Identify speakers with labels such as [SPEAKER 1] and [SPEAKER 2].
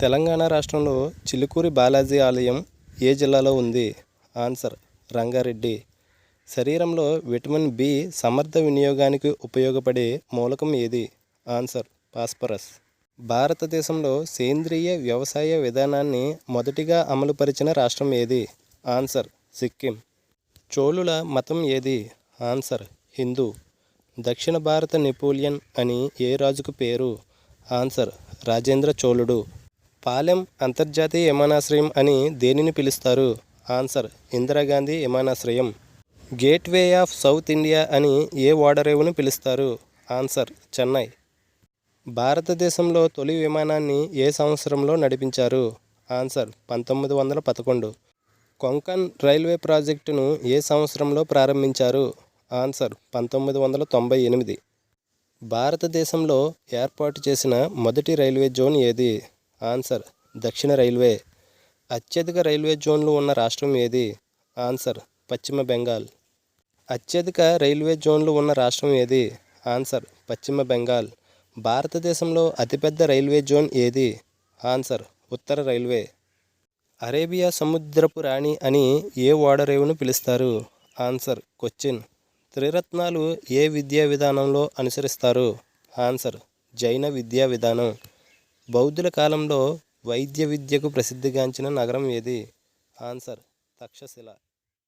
[SPEAKER 1] తెలంగాణ రాష్ట్రంలో చిలుకూరి బాలాజీ ఆలయం ఏ జిల్లాలో ఉంది? ఆన్సర్ రంగారెడ్డి. శరీరంలో విటమిన్ బి సమర్థ వినియోగానికి ఉపయోగపడే మూలకం ఏది? ఆన్సర్ పాస్పరస్ భారతదేశంలో సేంద్రియ వ్యవసాయ విధానాన్ని మొదటిగా అమలుపరిచిన రాష్ట్రం ఏది? ఆన్సర్ సిక్కిం. చోళుల మతం ఏది? ఆన్సర్ హిందూ. దక్షిణ భారత నెపోలియన్ అని ఏ రాజుకు పేరు? ఆన్సర్ రాజేంద్ర చోళుడు. పాలెం అంతర్జాతీయ విమానాశ్రయం అని దేనిని పిలుస్తారు? ఆన్సర్ ఇందిరాగాంధీ విమానాశ్రయం. గేట్వే ఆఫ్ సౌత్ ఇండియా అని ఏ ఓడరేవును పిలుస్తారు? ఆన్సర్ చెన్నై. భారతదేశంలో తొలి విమానాన్ని ఏ సంవత్సరంలో నడిపించారు? ఆన్సర్ పంతొమ్మిది వందల పదకొండు. కొంకన్ రైల్వే ప్రాజెక్టును ఏ సంవత్సరంలో ప్రారంభించారు? ఆన్సర్ పంతొమ్మిది వందల తొంభై ఎనిమిది. భారతదేశంలో ఏర్పాటు చేసిన మొదటి రైల్వే జోన్ ఏది? ఆన్సర్ దక్షిణ రైల్వే. అత్యధిక రైల్వే జోన్లు ఉన్న రాష్ట్రం ఏది? ఆన్సర్ పశ్చిమ బెంగాల్. అత్యధిక రైల్వే జోన్లు ఉన్న రాష్ట్రం ఏది? ఆన్సర్ పశ్చిమ బెంగాల్. భారతదేశంలో అతిపెద్ద రైల్వే జోన్ ఏది? ఆన్సర్ ఉత్తర రైల్వే. అరేబియా సముద్రపు రాణి అని ఏ ఓడరేవును పిలుస్తారు? ఆన్సర్ కొచ్చిన్. త్రిరత్నాలు ఏ విద్యా విధానంలో అనుసరిస్తారు? ఆన్సర్ జైన విద్యా విధానం. బౌద్ధుల కాలంలో వైద్య విద్యకు ప్రసిద్ధిగాంచిన నగరం ఏది? ఆన్సర్ తక్షశిల.